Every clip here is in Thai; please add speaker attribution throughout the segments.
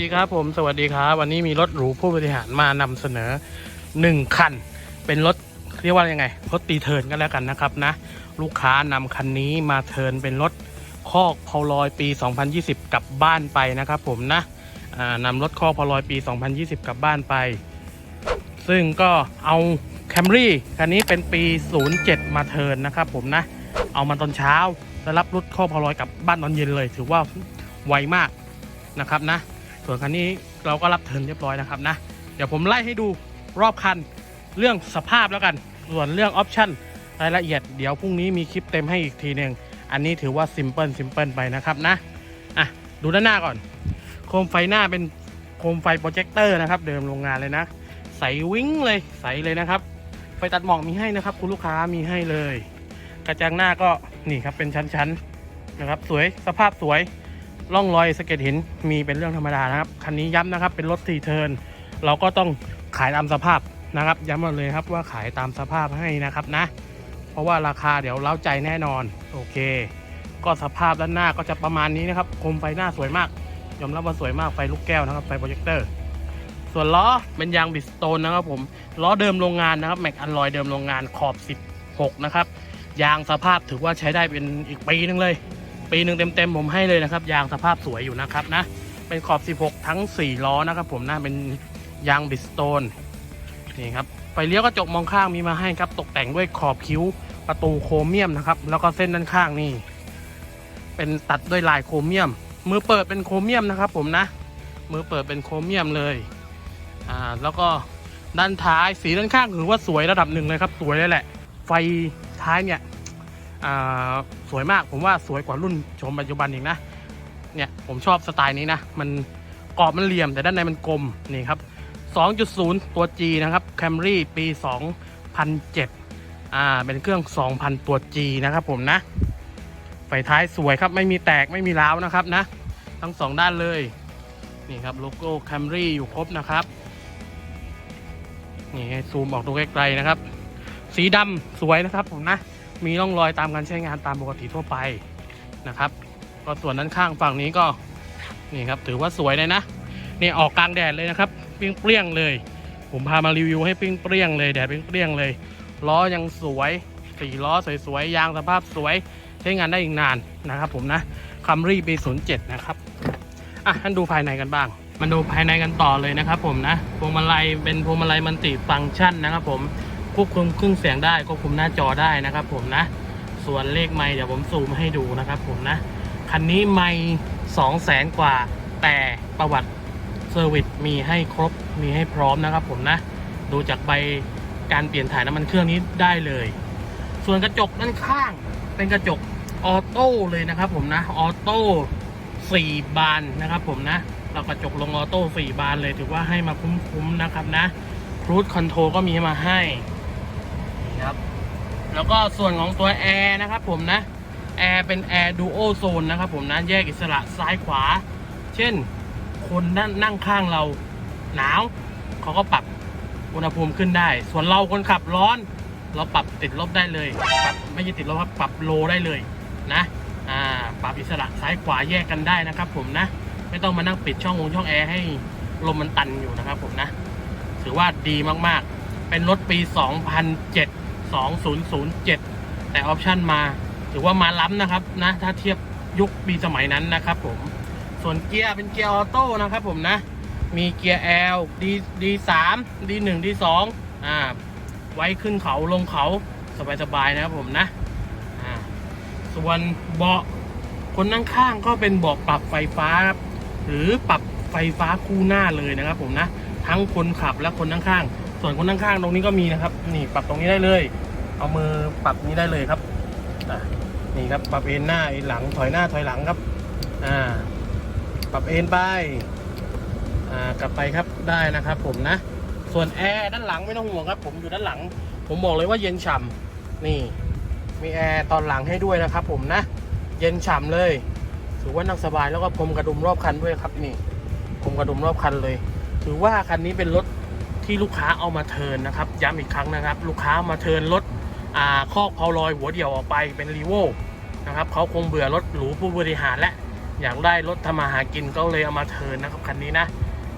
Speaker 1: ดีครับผมสวัสดีครับ วันนี้มีรถหรูผู้บริหารมานำเสนอหนึ่งคัน เป็นรถเรียกว่ายังไงรถตีเทิร์นกันแล้วกันนะครับนะ ลูกค้านำคันนี้มาเทิร์นเป็นรถคอกพอลอยปี 2020 กลับบ้านไปนะครับผมนะอ่านำรถคอกพอลอยปี 2020 กลับบ้านไป ซึ่งก็เอาแคมรี่คันนี้เป็นปี 07 มาเทิร์นนะครับผมนะ เอามาตอนเช้าแล้วรับรถคอกพอลอยกลับบ้านตอนเย็นเลย ถือว่าไวมากนะครับนะ ส่วนคันนี้เราก็รับเทิร์นเรียบร้อยนะครับนะ เดี๋ยวผมไล่ให้ดูรอบคันเรื่องสภาพแล้วกัน ส่วนเรื่องออปชั่นรายละเอียดเดี๋ยวพรุ่งนี้มีคลิปเต็มให้อีกทีหนึ่งอันนี้ถือว่าซิมเพิลซิมเพิลไปนะครับนะอะดูด้านหน้าก่อน โคมไฟหน้าเป็นโคมไฟโปรเจคเตอร์นะครับ เดิมโรงงานเลยนะ ใสวิ้งเลยใสเลยนะครับ ไฟตัดหมอกมีให้นะครับ คุณลูกค้ามีให้เลย กระจังหน้าก็นี่ครับเป็นชั้นๆนะครับ สวยสภาพสวย ร่องรอยสะเก็ดหินมีเป็นเรื่องธรรมดานะครับ คันนี้ย้ำนะครับ เป็นรถทีเทิร์นเราก็ต้องขายตามสภาพนะครับย้ำมาเลยครับว่าขายตามสภาพให้นะครับนะ เพราะว่าราคาเดี๋ยวเล้าใจแน่นอน โอเค ก็สภาพด้านหน้าก็จะประมาณนี้นะครับคมไฟหน้าสวยมาก ยอมรับว่าสวยมากไฟลูกแก้วนะครับไฟโปรเจคเตอร์ส่วนล้อเป็นยางบิสโตนนะครับผมล้อเดิมโรงงานนะครับแม็กอันลอยเดิมโรงงานขอบ 16 นะครับยางสภาพถือว่าใช้ได้เป็นอีกปีนึงเลย ปีหนึ่งเต็มๆผมให้เลยนะครับ ยางสภาพสวยอยู่นะครับนะ เป็นขอบ 16 ทั้ง 4 ล้อนะครับผมนะเป็นยางบิสโตนนี่ครับไฟเลี้ยวกระจกมองข้างมีมาให้ครับ ตกแต่งด้วยขอบคิ้วประตูโครเมียมนะครับ แล้วก็เส้นด้านข้างนี่ เป็นตัดด้วยลายโครเมียม มือเปิดเป็นโครเมียมนะครับ ผมนะ มือเปิดเป็นโครเมียมเลยอ่าแล้วก็ด้านท้ายสีด้านข้างถือว่าสวยระดับหนึ่งเลยครับ สวยเลยแหละ ไฟท้ายเนี่ย สวยมากผมว่าสวยกว่ารุ่นชมปัจจุบันอีกนะเนี่ยผมชอบสไตล์นี้นะ มันกรอบมันเหลี่ยมแต่ด้านในมันกลมนี่ครับ 2.0 ตัว G นะครับ Camry ปี 2007อ่าเป็นเครื่อง 2,000 ตัว G นะครับผมนะไฟท้ายสวยครับไม่มีแตกไม่มีร้าวนะครับนะ ทั้งสองด้านเลยนี่ครับโลโก้ Camry อยู่ครบนะครับนี่ซูมออกดูใกลๆนะครับ สีดำสวยนะครับผมนะ มีร่องรอยตามการใช้งานตามปกติทั่วไปนะครับ ก็ส่วนด้านข้างฝั่งนี้ก็นี่ครับถือว่าสวยเลยนะนี่ออกกลางแดดเลยนะครับเปรี้ยงเปรี้ยงๆเลย ผมพามารีวิวให้เปรี้ยงเปรี้ยงๆเลยแดดเปรี้ยงเปรี้ยงๆเลยล้อยังสวยสี่ล้อสวยๆยางสภาพสวยใช้งานได้อีกนานนะครับ ผมนะคัมรี่ปี07นะครับอะท่านดูภายในกันบ้างมาดูภายในกันต่อเลยนะครับ ผมนะพวงมาลัยเป็นพวงมาลัยมันติฟังก์ชันนะครับ ผม ควบคุมเครื่องเสียงได้ควบคุมหน้าจอได้นะครับผมนะ ส่วนเลขไมค์เดี๋ยวผมซูมให้ดูนะครับผมนะ คันนี้ไมค์สองแสนกว่า แต่ประวัติเซอร์วิสมีให้ครบมีให้พร้อมนะครับผมนะ ดูจากใบการเปลี่ยนถ่ายน้ำมันเครื่องนี้ได้เลย ส่วนกระจกด้านข้างเป็นกระจกออโต้เลยนะครับผมนะออโต้สี่บานนะครับผมนะ เรากระจกลงออโต้สี่บานเลยถือว่าให้มาคุ้มๆนะครับนะครูดคอนโทรก็มีมาให้ ครับ แล้วก็ส่วนของตัวแอร์นะครับผมนะแอร์เป็นแอร์ดูโอโซนนะครับผมนะแยกอิสระซ้ายขวา เช่น คนนั่งนั่งข้างเราหนาวเขาก็ปรับอุณหภูมิขึ้นได้ ส่วนเราคนขับร้อน เราปรับติดลบได้เลยปรับไม่ใช่ติดลบครับปรับโลได้เลยนะอ่าปรับอิสระซ้ายขวาแยกกันได้นะครับ ผมนะ ไม่ต้องมานั่งปิดช่องวงช่องแอร์ให้ลมมันตันอยู่นะครับผมนะ ถือว่าดีมากๆ เป็นรถปี 2007 2007 แต่ออปชันมาถือว่ามาล้ำนะครับนะถ้าเทียบยุคปีสมัยนั้นนะครับผมส่วนเกียร์เป็นเกียร์ออโต้นะครับผมนะ มีเกียร์ L D D3 D1 D2 อ่าไว้ขึ้นเขาลงเขาสบายๆนะครับผมนะอ่าส่วนเบาะคนนั่งข้างก็เป็นเบาะปรับไฟฟ้าหรือปรับไฟฟ้าคู่หน้าเลยนะครับผมนะ ทั้งคนขับและคนนั่งข้าง ส่วนคนนั่งข้างตรงนี้ก็มีนะครับ นี่ปรับตรงนี้ได้เลย เอามือปรับนี้ได้เลยครับนี่ครับปรับเอ็นหน้าเอ็นหลังถอยหน้าถอยหลังครับ อ่า ปรับเอ็นไปอ่ากลับไปครับได้นะครับ ผมนะส่วนแอร์ด้านหลังไม่ต้องห่วงครับ ผมอยู่ด้านหลัง ผมบอกเลยว่าเย็นฉ่ำนี่ มีแอร์ตอนหลังให้ด้วยนะครับ ผมนะ เย็นฉ่ำเลยถือว่านั่งสบายแล้วก็พรมกระดุมรอบคันด้วยครับนี่พรมกระดุมรอบคันเลยถือว่าคันนี้เป็นรถ ที่ลูกค้าเอามาเทินนะครับย้ำอีกครั้งนะครับ ลูกค้ามาเทินรถคอกเพาลอยหัวเดี่ยวออกไปเป็นรีโวนะครับเขาคงเบื่อรถหรูผู้บริหารและอยากได้รถทำมาหากินก็เลยเอามาเทินนะครับคันนี้นะ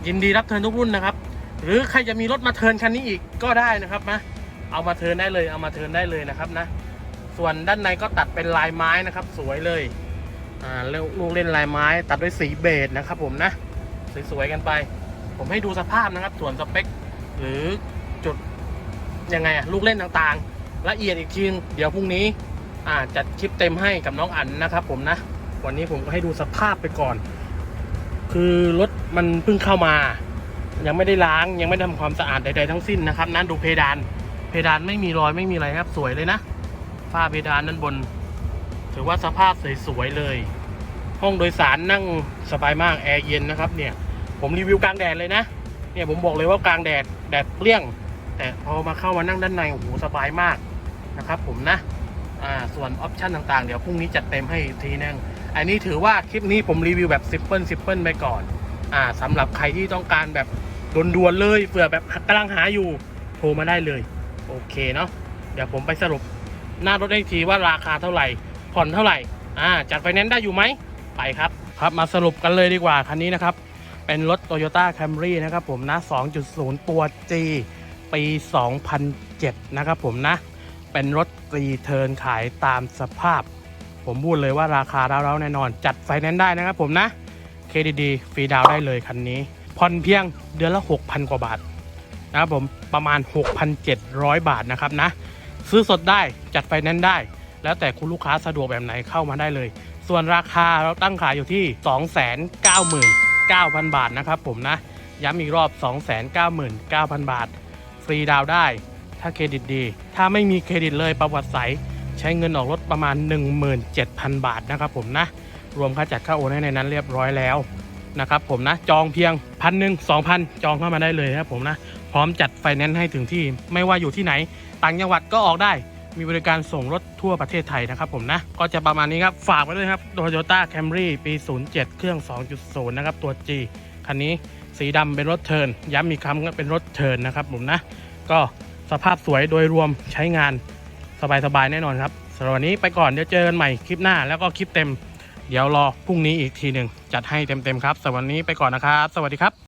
Speaker 1: ยินดีรับเทินทุกรุ่นนะครับ หรือใครจะมีรถมาเทินคันนี้อีกก็ได้นะครับนะเอามาเทินได้เลยเอามาเทินได้เลยนะครับนะส่วนด้านในก็ตัดเป็นลายไม้นะครับ สวยเลยอ่าแล้วลูกเล่นลายไม้ ตัดด้วยสีเบจนะครับผมนะสวยๆกันไป ผมให้ดูสภาพนะครับ ส่วนสเปค หรือจุดยังไงอะลูกเล่นต่างๆ ละเอียดอีกทีนเดี๋ยวพรุ่งนี้อ่าจัดคลิปเต็มให้กับน้องอั๋นนะครับ ผมนะ วันนี้ผมก็ให้ดูสภาพไปก่อน คือรถมันเพิ่งเข้ามา ยังไม่ได้ล้างยังไม่ได้ทำความสะอาดใดๆทั้งสิ้นนะครับ นั้นดูเพดาน เพดานไม่มีรอยไม่มีอะไรครับสวยเลยนะฝ้าเพดานด้านบน ถือว่าสภาพสวยๆเลย ห้องโดยสารนั่งสบายมากแอร์เย็นนะครับ เนี่ย ผมรีวิวกลางแดดเลยนะ เนี่ยผมบอกเลยว่ากลางแดด แดดเปรี้ยง แต่พอมาเข้ามานั่งด้านในโอ้โหสบายมากนะครับผมนะอ่าส่วนออปชันต่างๆ เดี๋ยวพรุ่งนี้จัดเต็มให้อีกทีนึงอันนี้ถือว่าคลิปนี้ผมรีวิวแบบซิมเพิลซิมเพิลไปก่อนอ่าสำหรับใครที่ต้องการแบบด่วนๆเลยเผื่อแบบกำลังหาอยู่โทรมาได้เลย โอเคเนาะเดี๋ยวผมไปสรุปหน้ารถได้อีกทีว่าราคาเท่าไหร่ ผ่อนเท่าไหร่อ่าจัดไฟแนนซ์ได้อยู่ไหมไปครับ ครับมาสรุปกันเลยดีกว่าคันนี้นะครับ เป็นรถ Toyota Camry นะครับผมนะ 2.0 ตัว G ปี 2007 นะครับผมนะ เป็นรถรีเทิร์นขายตามสภาพ ผมพูดเลยว่าราคาเราๆแน่นอน จัดไฟแนนซ์ได้นะครับผมนะ เครดิตดีฟรีดาวได้เลยคันนี้ ผ่อนเพียงเดือนละ 6,000 กว่าบาทนะครับผมประมาณ 6,700 บาทนะครับนะ ซื้อสดได้จัดไฟแนนซ์ได้ แล้วแต่คุณลูกค้าสะดวกแบบไหนเข้ามาได้เลย ส่วนราคาเราตั้งขายอยู่ที่ 9,000 บาทนะครับผมนะ ย้ำอีกรอบ 299,000 บาท ฟรีดาวได้ ถ้าเครดิตดี ถ้าไม่มีเครดิตเลยประวัติใสใช้เงินออกรถประมาณ 17,000 บาทนะครับผมนะ รวมค่าจัดค่าโอนให้ในนั้นเรียบร้อยแล้วนะครับผมนะจองเพียงพันหนึ่งสองพันจองเข้ามาได้เลยนะครับผมนะ พร้อมจัดไฟแนนซ์ให้ถึงที่ไม่ว่าอยู่ที่ไหน ต่างจังหวัดก็ออกได้ มีบริการส่งรถทั่วประเทศไทยนะครับผมนะ ก็จะประมาณนี้ครับ ฝากไว้ด้วยครับ Toyota Camry ปี 07 เครื่อง 2.0 นะครับ ตัว G คันนี้สีดำเป็นรถเทินย้ำอีกครั้งก็เป็นรถเทินนะครับผมนะ ก็สภาพสวยโดยรวมใช้งานสบายๆแน่นอนครับสำหรับวันนี้ไปก่อนเดี๋ยวเจอกันใหม่คลิปหน้าแล้วก็คลิปเต็ม เดี๋ยวรอพรุ่งนี้อีกทีหนึ่งจัดให้เต็มๆครับสำหรับวันนี้ไปก่อนนะครับ สวัสดีครับ